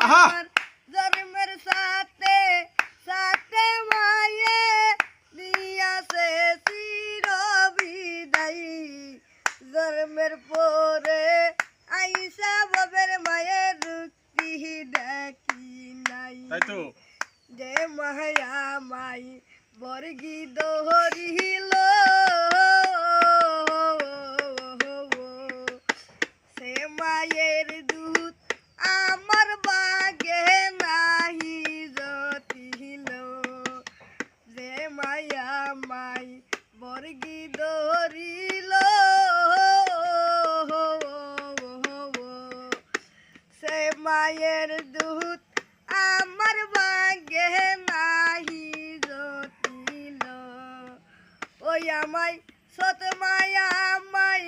আমার জন্মের সাথে সাথে মায়ে দিয়াছে চির জন্মের পরে আইসা বাবের মায়ের রুক্তি দেখি নাই। যে মায়া মাই বর্গি দহরিল। আমায় সত মায়া আমায়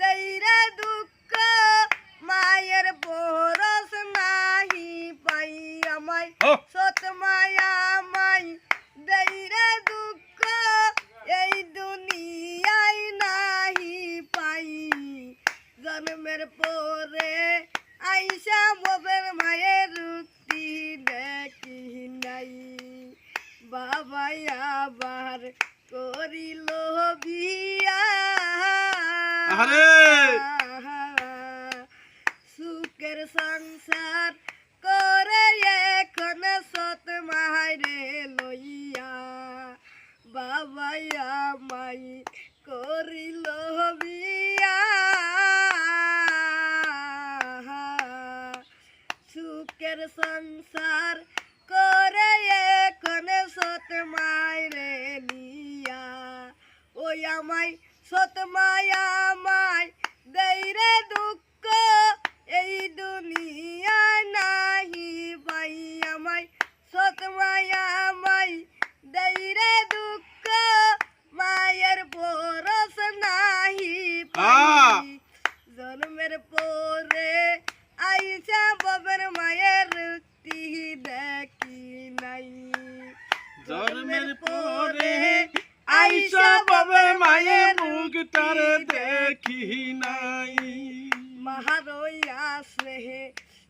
দেইরে দুঃখ মায়ের পরস নাহি পাই আমায় ও। সত মায়া আমায় দেইরে দুঃখ এই দুনিয়ায় নাহি পাই। জন্মের পরে আইসা ববের মায়ের রুক্তি দেখি নাই। বাবা আবার করিল বিয়া! সুখের সংসার করে এখন সত মাহারে লইয়া। বাবা মাই করিল বিয়া। সুখের সংসার করে এখন সত মাইরে নিয়া ওই আমায় সত মায়া আমায় দেইরে দুঃখ বাবার মায়ের মুখটারে দেখি নাই মাহারই আসে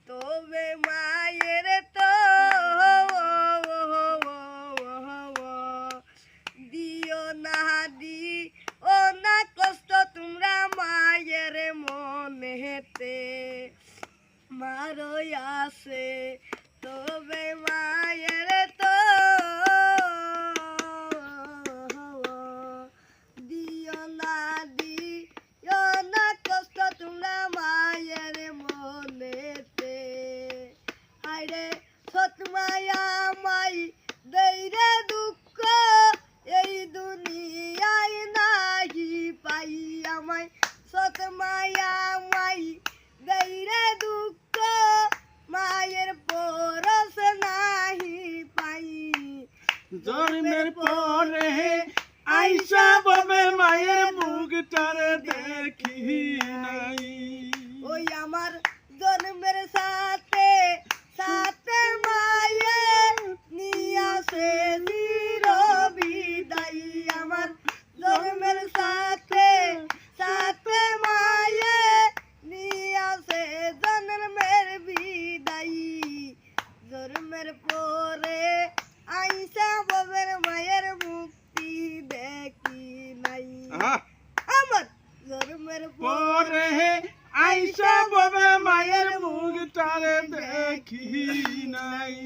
তবে মায়ের তো দিও না দি ও না কষ্ট তোমরা মায়ের মনেতে মারই আসে তবে মায়ের জন্মের পরে আইসা বাবার মায়ের মুখটারে দেখি নাই। ওই আমার জন্মের সাথে সাথে মায়ে নিয়াসে চির বিদায় আমার জন্মের সাথে সাথে মায়ে নিয়াসে জন্মের বিদায়। জন্মের পরে আইসা বাবের মায়ের মুক্তি দেখি নাই। আমার জন্মের পরে আইসা বাবার মায়ের মুখটারে দেখি নাই।